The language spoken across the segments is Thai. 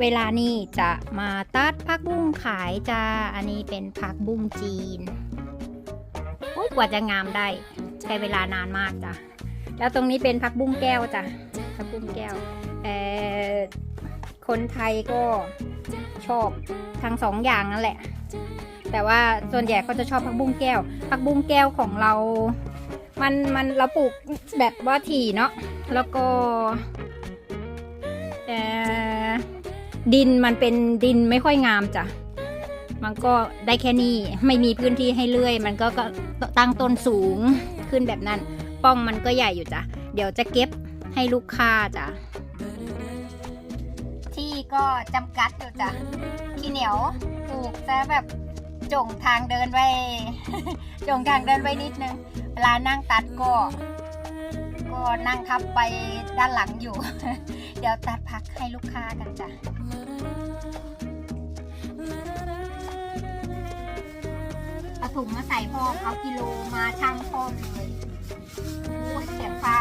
เวลานี่จะมาตัดผักบุ้งขายจ้า อันนี้เป็นผักบุ้งจีนโอ้ยกว่าจะงามได้ ใช้เวลานานมากจ้ะ แล้วตรงนี้เป็นผักบุ้งแก้วจ้ะ ผักบุ้งแก้วเออคนไทยก็ชอบทั้งสองอย่างนั่นแหละ แต่ว่าส่วนใหญ่เขาจะชอบผักบุ้งแก้ว ผักบุ้งแก้วของเรา มันมันเราปลูกแบบว่าถี่เนาะ แล้วก็เออ ดินมันเป็นดินไม่ค่อยงามจ้ะ มันก็ได้แค่นี้ไม่มีพื้นที่ให้เลื่อย มันก็ก็ตั้งต้นสูงขึ้นแบบนั้น ป้องมันก็ใหญ่อยู่จ้ะ เดี๋ยวจะเก็บให้ลูกค้าจ้ะ ที่ก็จำกัดอยู่จ้ะ ขี้เหนียวปลูกจะแบบจงทางเดินไว้ จงทางเดินไว้นิดนึง เวลานั่งตัดก็ ก็นั่งทับไปด้านหลังอยู่ เดี๋ยวตัดพักให้ลูกค้ากันจ้ะเอาถุงมาใส่พ่อเอากิโลมาช่างพ่อเลยโอ้ยเสียงฟ้า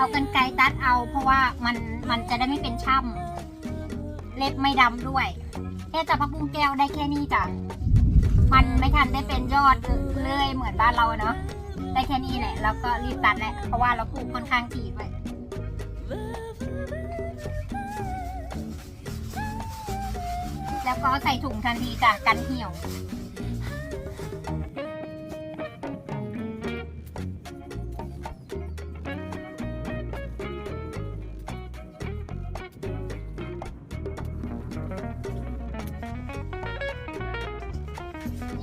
เอากันไกรตัดเอา เพราะว่ามันมันจะได้ไม่เป็นช่ำเล็บไม่ดำด้วย แค่จับพักบุ้งแก้วได้แค่นี้จ้ะมันไม่ทันได้เป็นยอดเลื่อยเหมือนบ้านเราเนาะได้แค่นี้แหละแล้วก็รีบตัดแหละเพราะว่าเราปลูกค่อนข้างถี่ไว้แล้วก็ใส่ถุงทันทีจ้ะกันเหี่ยว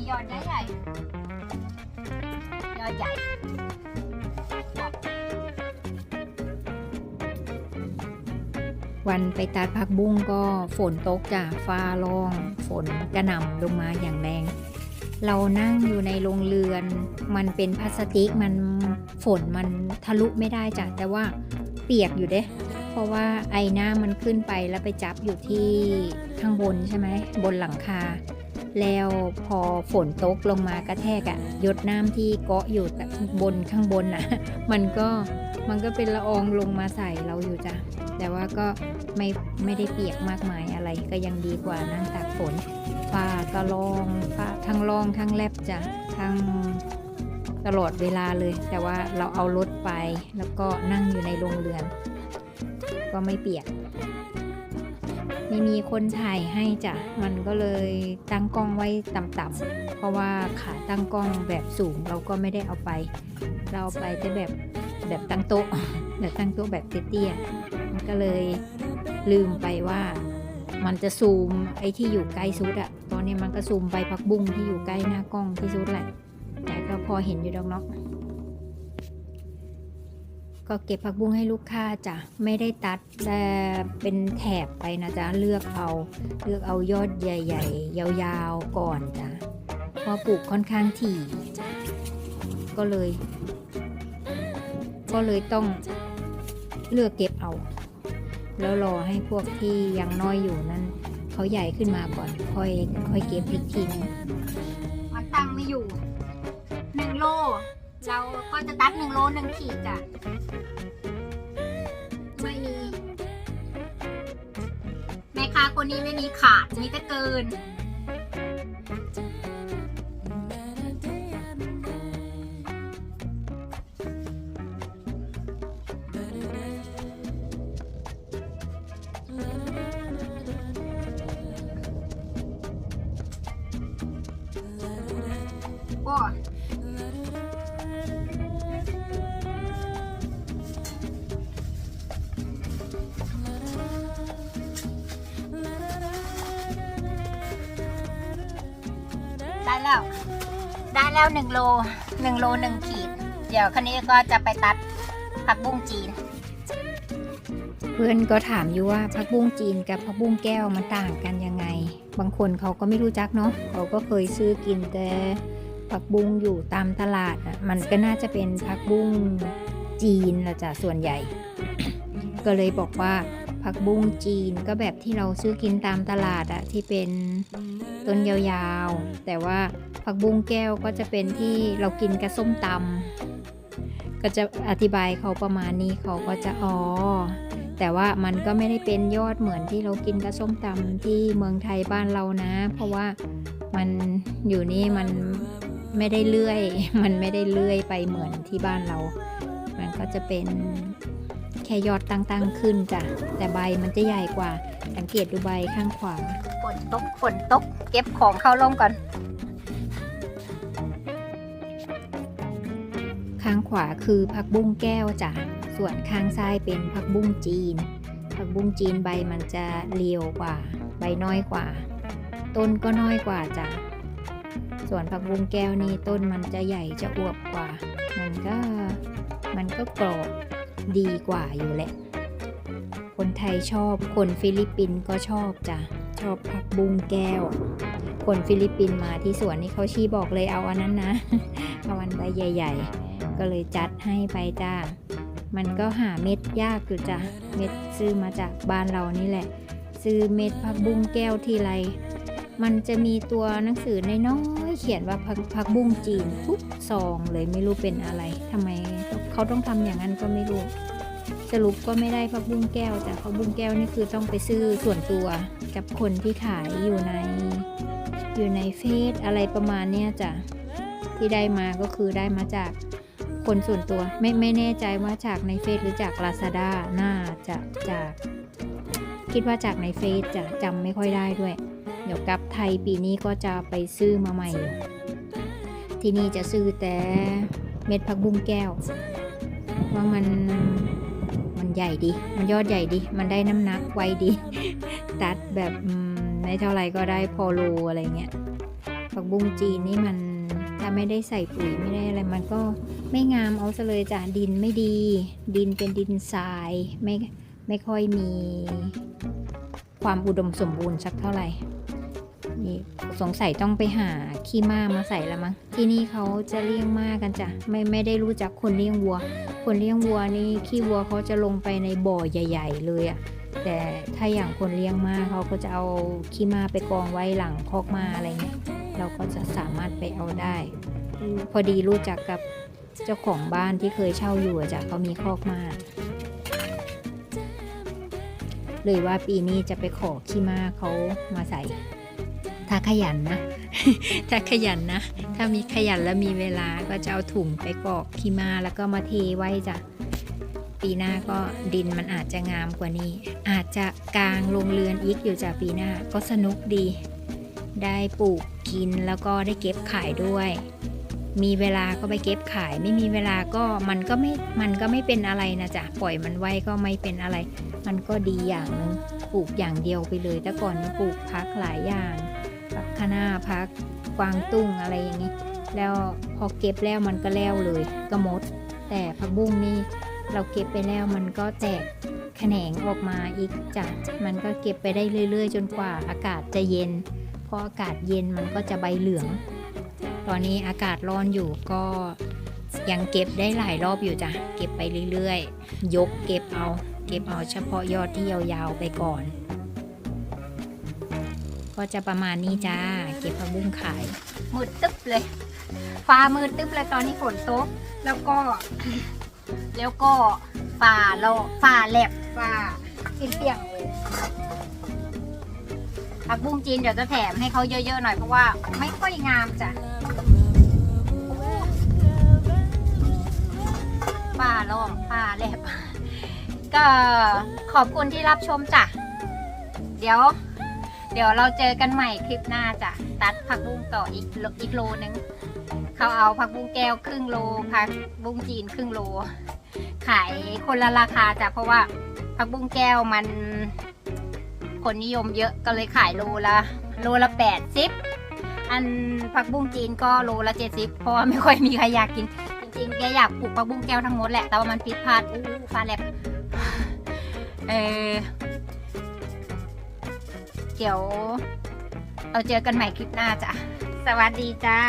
ยอดใหญ่ใหญ่ยอดใหญ่วันไปตัดผักบุ้งก็ฝนตกจ้ะฟ้าร้อง ฝนกระหน่ำลงมาอย่างแรง เรานั่งอยู่ในโรงเรือน มันเป็นพลาสติกมันฝนมันทะลุไม่ได้จ้ะแต่ว่าเปียกอยู่เด้ เพราะว่าไอหน้ามันขึ้นไปแล้วไปจับอยู่ที่ข้างบนใช่ไหมบนหลังคา แล้วพอฝนตกลงมากระแทกอะหยดน้ำที่เกาะอยู่แบบบนข้างบนน่ะ มันก็มันก็เป็นละอองลงมาใส่เราอยู่จ้ะแต่ว่าก็ไม่ไม่ได้เปียกมากมายอะไรก็ยังดีกว่านั่งตากฝนฟ้าก็ลองฟ้าทั้งลองทั้งแลบจ้ะทั้งตลอดเวลาเลย แต่ว่าเราเอารถไปแล้วก็นั่งอยู่ในโรงเรือน ก็ไม่เปียก ม่มีคนถ่ายให้จ้ะ มันก็เลยตั้งกล้องไว้ต่ำๆ เพราะว่าขาตั้งกล้องแบบสูงเราก็ไม่ได้เอาไป เราเอาไปแต่แบบแบบตั้งโต๊ะ แบบตั้งโต๊ะแบบเตี้ยๆ มันก็เลยลืมไปว่ามันจะซูมไอ้ที่อยู่ใกล้สุดอะตอนนี้มันก็ซูมไปพักบุ้งที่อยู่ใกล้หน้ากล้องที่สุดแหละ แต่ก็พอเห็นอยู่ดอกเนาะ ก็เก็บผักบุ้งให้ลูกค้าจ้ะไม่ได้ตัดแต่เป็นแถบไปนะจ๊ะเลือกเอาเลือกเอายอดใหญ่ ๆ ยาวๆก่อนจ้ะเพราะปลูกค่อนข้างถี่ก็เลย ก็เลยต้องเลือกเก็บเอา แล้วรอให้พวกที่ยังน้อยอยู่นั้นเขาใหญ่ขึ้นมาก่อนค่อยค่อยเก็บอีกทีนึงมันตั้งไม่อยู่หนึ่งโล เราก็จะตัดหนึ่งโลหนึ่งขีดจ้ะไม่มีแม่ค้าคนนี้ไม่มีขาดมีแต่เกิน ได้แล้ว ได้แล้วหนึ่งโลหนึ่งโลหนึ่งขีด เดี๋ยวคันนี้ก็จะไปตัดผักบุ้งจีน เพื่อนก็ถามอยู่ว่าผักบุ้งจีนกับผักบุ้งแก้วมันต่างกันยังไง บางคนเขาก็ไม่รู้จักเนาะเขาก็เคยซื้อกินแต่ผักบุ้งอยู่ตามตลาดอะมันก็น่าจะเป็นผักบุ้งจีนละจ้ะส่วนใหญ่ ก็เลยบอกว่า ผักบุ้งจีนก็แบบที่เราซื้อกินตามตลาดอะที่เป็นต้นยาวๆ แต่ว่าผักบุ้งแก้วก็จะเป็นที่เรากินกับส้มตำก็จะอธิบายเขาประมาณนี้เขาก็จะอ๋อแต่ว่ามันก็ไม่ได้เป็นยอดเหมือนที่เรากินกับส้มตำที่เมืองไทยบ้านเรานะ เพราะว่ามันอยู่นี่มันไม่ได้เลื่อย มันไม่ได้เลื่อยไปเหมือนที่บ้านเรา มันก็จะเป็น แค่ยอดตั้งๆขึ้นจ้ะ แต่ใบมันจะใหญ่กว่า สังเกตดูใบข้างขวาฝนตกฝนตก เก็บของเข้าร่มก่อน ข้างขวาคือผักบุ้งแก้วจ้ะ ส่วนข้างซ้ายเป็นผักบุ้งจีน ผักบุ้งจีนใบมันจะเรียวกว่า ใบน้อยกว่า ต้นก็น้อยกว่าจ้ะ ส่วนผักบุ้งแก้วนี่ต้นมันจะใหญ่จะอวบกว่า มันก็มันก็กรอบ ดีกว่าอยู่แหละ คนไทยชอบ คนฟิลิปปินส์ก็ชอบจ้ะ ชอบผักบุ้งแก้ว คนฟิลิปปินส์มาที่สวนนี่เขาชี้บอกเลยเอาอันนั้นนะ เอาอันใบใหญ่ ๆ ก็เลยจัดให้ไปจ้า มันก็หาเม็ดยากอยู่จ้ะ เม็ดซื้อมาจากบ้านเรานี่แหละ ซื้อเม็ดผักบุ้งแก้วทีไร มันจะมีตัวหนังสือนน้อย เขียนว่าผักผักบุ้งจีนทุกซองเลยไม่รู้เป็นอะไรทำไมเขาต้องทำอย่างนั้นก็ไม่รู้ สรุปก็ไม่ได้ผักบุ้งแก้ว แต่ผักบุ้งแก้วนี่คือต้องไปซื้อส่วนตัวกับคนที่ขายอยู่ในอยู่ในเฟซอะไรประมาณเนี้ยจ้ะที่ได้มาก็คือได้มาจากคนส่วนตัว ไม่ไม่แน่ใจว่าจากในเฟซหรือจาก Lazada น่าจะจาก คิดว่าจากในเฟซจะจำไม่ค่อยได้ด้วย เดี๋ยวกลับไทยปีนี้ก็จะไปซื้อมาใหม่ ที่นี่จะซื้อแต่เม็ดผักบุ้งแก้ว ว่ามันมันใหญ่ดี มันยอดใหญ่ดี มันได้น้ำหนักไวดี ตัดแบบไม่เท่าไหร่ก็ได้พอโลอะไรเงี้ย ผักบุ้งจีนนี่มันถ้าไม่ได้ใส่ปุ๋ยไม่ได้อะไรมันก็ไม่งามเอาซะเลยจ้ะดินไม่ดี ดินเป็นดินทรายไม่ไม่ค่อยมีความอุดมสมบูรณ์สักเท่าไหร่ นี่สงสัยต้องไปหาขี้ม้ามาใส่ละมั้งที่นี่เขาจะเลี้ยงม้ากันจ้ะไม่ไม่ได้รู้จักคนเลี้ยงวัว คนเลี้ยงวัวนี่ขี้วัวเขาจะลงไปในบ่อใหญ่ ๆ เลยอะแต่ถ้าอย่างคนเลี้ยงม้าเขาก็จะเอาขี้ม้าไปกองไว้หลังคอกม้าอะไรเงี้ยเราก็จะสามารถไปเอาได้ พอดีรู้จักกับเจ้าของบ้านที่เคยเช่าอยู่จ้ะเขามีคอกม้าเลยว่าปีนี้จะไปขอขี้ม้าเขามาใส่ ถ้าขยันนะ ถ้าขยันนะ ถ้ามีขยันแล้วมีเวลาก็จะเอาถุงไปกอกขี้มาแล้วก็มาเทไว้จ้ะ ปีหน้าก็ดินมันอาจจะงามกว่านี้ อาจจะกลางโรงเรือนอีกอยู่จ้ะปีหน้าก็สนุกดี ได้ปลูกกินแล้วก็ได้เก็บขายด้วย มีเวลาก็ไปเก็บขาย ไม่มีเวลาก็มันก็ไม่มันก็ไม่เป็นอะไรนะจ๊ะปล่อยมันไว้ก็ไม่เป็นอะไร มันก็ดีอย่างหนึงปลูกอย่างเดียวไปเลยแต่ก่อนปลูกพักหลายอย่าง คะน้าพักกวางตุ้งอะไรอย่างนี้ แล้วพอเก็บแล้วมันก็แล้วเลยก็หมด แต่ผักบุ้งนี่เราเก็บไปแล้วมันก็แตกแขนงออกมาอีกจ้ะมันก็เก็บไปได้เรื่อย ๆ จนกว่าอากาศจะเย็นพออากาศเย็นมันก็จะใบเหลือง ตอนนี้อากาศร้อนอยู่ก็ยังเก็บได้หลายรอบอยู่จ้ะ เก็บไปเรื่อยๆ ยกเก็บเอา เก็บเอาเฉพาะยอดที่ยาวๆไปก่อน ก็จะประมาณนี้จ้า เก็บผักบุ้งขายมืดตึ๊บเลย ฟ้ามืดตึ๊บเลยตอนนี้ฝนตก แล้วก็ แล้วก็ฟ้าโลฟ้าแหลบฟ้าเปียงเลยผักบุ้งจีนเดี๋ยวจะแถมให้เขาเยอะๆหน่อยเพราะว่าไม่ค่อยงามจ้ะฟ้าโล่งฟ้าแหลบก็ขอบคุณที่รับชมจ้ะ เดี๋ยว เดี๋ยวเราเจอกันใหม่คลิปหน้าจ้ะตัดผักบุ้งต่ออีกอีกโลนึงเขาเอาผักบุ้งแก้วครึ่งโลผักบุ้งจีนครึ่งโล ขายคนละราคาจ้ะเพราะว่าผักบุ้งแก้วมันคนนิยมเยอะก็เลยขายโลละโลละแปดสิบอันผักบุ้งจีนก็โลละเจ็ดสิบเพราะว่าไม่ค่อยมีใครอยากกิน จริงๆแกอยากปลูกผักบุ้งแก้วทั้งหมดแหละแต่ว่ามันผิดพลาดอู้ฟ้าแลบเออ เดี๋ยว เราเจอกันใหม่คลิปหน้าจ้ะ สวัสดีจ้า